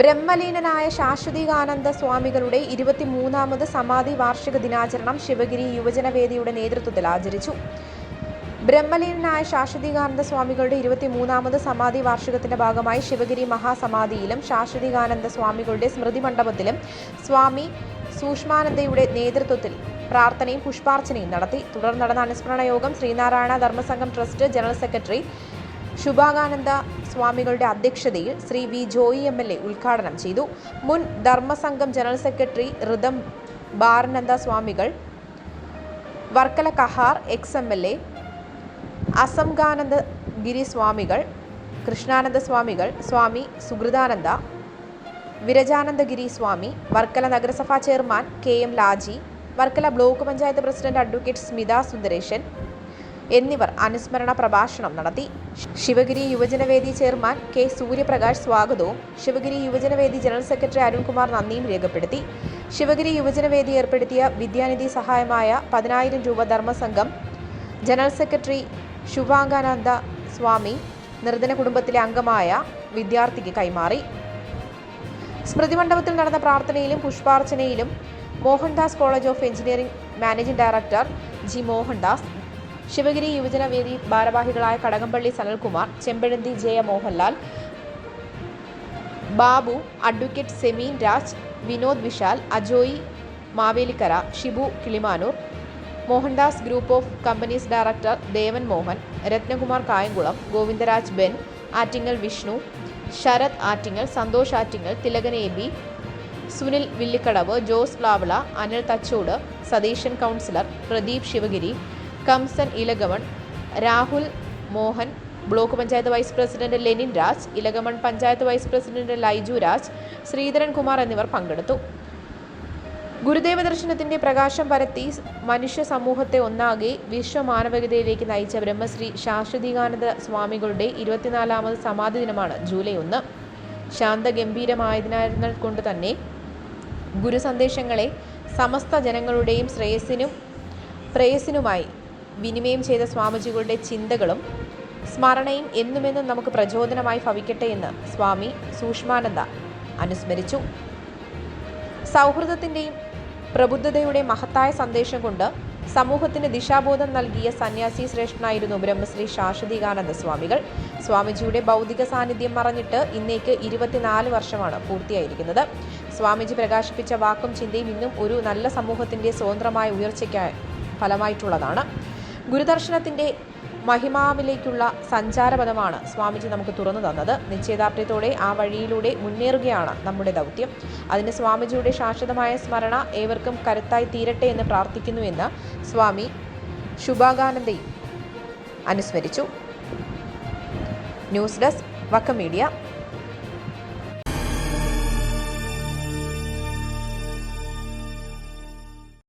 ബ്രഹ്മലീനനായ ശാശ്വതികാനന്ദ സ്വാമികളുടെ ഇരുപത്തിമൂന്നാമത് സമാധി വാർഷിക ദിനാചരണം ശിവഗിരി യുവജനവേദിയുടെ നേതൃത്വത്തിൽ ആചരിച്ചു. ബ്രഹ്മലീനനായ ശാശ്വതികാനന്ദ സ്വാമികളുടെ ഇരുപത്തിമൂന്നാമത് സമാധി വാർഷികത്തിന്റെ ഭാഗമായി ശിവഗിരി മഹാസമാധിയിലും ശാശ്വതികാനന്ദ സ്വാമികളുടെ സ്മൃതി മണ്ഡപത്തിലും സ്വാമി സൂഷ്മാനന്ദയുടെ നേതൃത്വത്തിൽ പ്രാർത്ഥനയും പുഷ്പാർച്ചനയും നടത്തി. തുടർന്ന് നടന്ന അനുസ്മരണ യോഗം Sreenarayana Dharmasangham trust general secretary Shubhakananda സ്വാമികളുടെ അധ്യക്ഷതയിൽ Shri V Joy M L A ഉദ്ഘാടനം ചെയ്തു. മുൻ ധർമ്മസംഘം ജനറൽ സെക്രട്ടറി ഋതം ബാരനന്ദ സ്വാമികൾ Varkala Kahar ex M L A Asangananda Giri സ്വാമികൾ കൃഷ്ണാനന്ദ സ്വാമികൾ സ്വാമി സുഹൃദാനന്ദ വിരജാനന്ദഗിരി സ്വാമി വർക്കല നഗരസഭാ chairman K M Laji Varkala block panchayat president advocate Smitha Sundaresan എന്നിവർ അനുസ്മരണ പ്രഭാഷണം നടത്തി. ശിവഗിരി യുവജനവേദി ചെയർമാൻ കെ സൂര്യപ്രകാശ് സ്വാഗതവും ശിവഗിരി യുവജനവേദി ജനറൽ സെക്രട്ടറി അരുൺകുമാർ നന്ദിയും രേഖപ്പെടുത്തി. ശിവഗിരി യുവജനവേദി ഏർപ്പെടുത്തിയ വിദ്യാനിധി സഹായമായ പതിനായിരം രൂപ ധർമ്മസംഘം ജനറൽ സെക്രട്ടറി ശുഭാംഗാനന്ദ സ്വാമി നിർധന കുടുംബത്തിലെ അംഗമായ വിദ്യാർത്ഥിക്ക് കൈമാറി. സ്മൃതി മണ്ഡപത്തിൽ നടന്ന പ്രാർത്ഥനയിലും പുഷ്പാർച്ചനയിലും Mohandas college of engineering managing director G Mohandas Sivagiri Yuvajanavedi ഭാരവാഹികളായ Kadakampally Sanalkumar Chempazhanthy Jaya Mohanlal Babu advocate Semeen Raj Vinod Vishal Ajoy Mavelikkara Shibu Kilimanoor Mohandas group of companies director Devan Mohan Ratnakumar Kayamkulam Govindaraj Ben Attingal Vishnu Sarath Attingal Santhosh Attingal Thilakan A B Sunil Villikkadavu Jose Plavila Anil Thachode Satheesan councillor Pradeep Sivagiri Kamsan Elakamon Rahul Mohan block panchayat vice president Lenin Raj Elakamon panchayat vice president Laiju Raj Sreedharan Kumar എന്നിവർ പങ്കെടുത്തു. ഗുരുദേവ ദർശനത്തിന്റെ പ്രകാശം പരത്തി മനുഷ്യ സമൂഹത്തെ ഒന്നാകെ വിശ്വമാനവികതയിലേക്ക് നയിച്ച ബ്രഹ്മശ്രീ ശാശ്വതികാനന്ദ സ്വാമികളുടെ ഇരുപത്തിനാലാമത് സമാധി ദിനമാണ് ജൂലൈ ഒന്ന്. ശാന്തഗംഭീരമായതിനാൽ കൊണ്ട് തന്നെ ഗുരു സന്ദേശങ്ങളെ സമസ്ത ജനങ്ങളുടെയും ശ്രേയസ്സിനും പ്രേയസിനുമായി വിനിമയം ചെയ്ത സ്വാമിജികളുടെ ചിന്തകളും സ്മരണയും എന്നുമെന്നും നമുക്ക് പ്രചോദനമായി ഭവിക്കട്ടെ എന്ന് സ്വാമി സൂഷ്മാനന്ദ അനുസ്മരിച്ചു. സൗഹൃദത്തിന്റെയും പ്രബുദ്ധതയുടെ മഹത്തായ സന്ദേശം കൊണ്ട് സമൂഹത്തിന് ദിശാബോധം നൽകിയ സന്യാസി ശ്രേഷ്ഠനായിരുന്നു ബ്രഹ്മശ്രീ ശാശ്വതികാനന്ദ സ്വാമികൾ. സ്വാമിജിയുടെ ഭൗതിക സാന്നിധ്യം മറഞ്ഞിട്ട് ഇന്നേക്ക് ഇരുപത്തിനാല് വർഷമാണ് പൂർത്തിയായിരിക്കുന്നത്. സ്വാമിജി പ്രകാശിപ്പിച്ച വാക്കും ചിന്തയും ഇന്നും ഒരു നല്ല സമൂഹത്തിന്റെ സ്വതന്ത്രമായ ഉയർച്ചയ്ക്കായി ഫലമായിട്ടുള്ളതാണ്. ഗുരുദർശനത്തിന്റെ മഹിമാവിലേക്കുള്ള സഞ്ചാരപഥമാണ് സ്വാമിജി നമുക്ക് തുറന്നു തന്നത്. നിശ്ചയദാർഢ്യത്തോടെ ആ വഴിയിലൂടെ മുന്നേറുകയാണ് നമ്മുടെ ദൗത്യം. അതിന് സ്വാമിജിയുടെ ശാശ്വതമായ സ്മരണ ഏവർക്കും കരുത്തായി തീരട്ടെ എന്ന് പ്രാർത്ഥിക്കുന്നുവെന്ന് സ്വാമി ശുഭാകാനന്ദയും അനുസ്മരിച്ചു. News desk Vakkam media.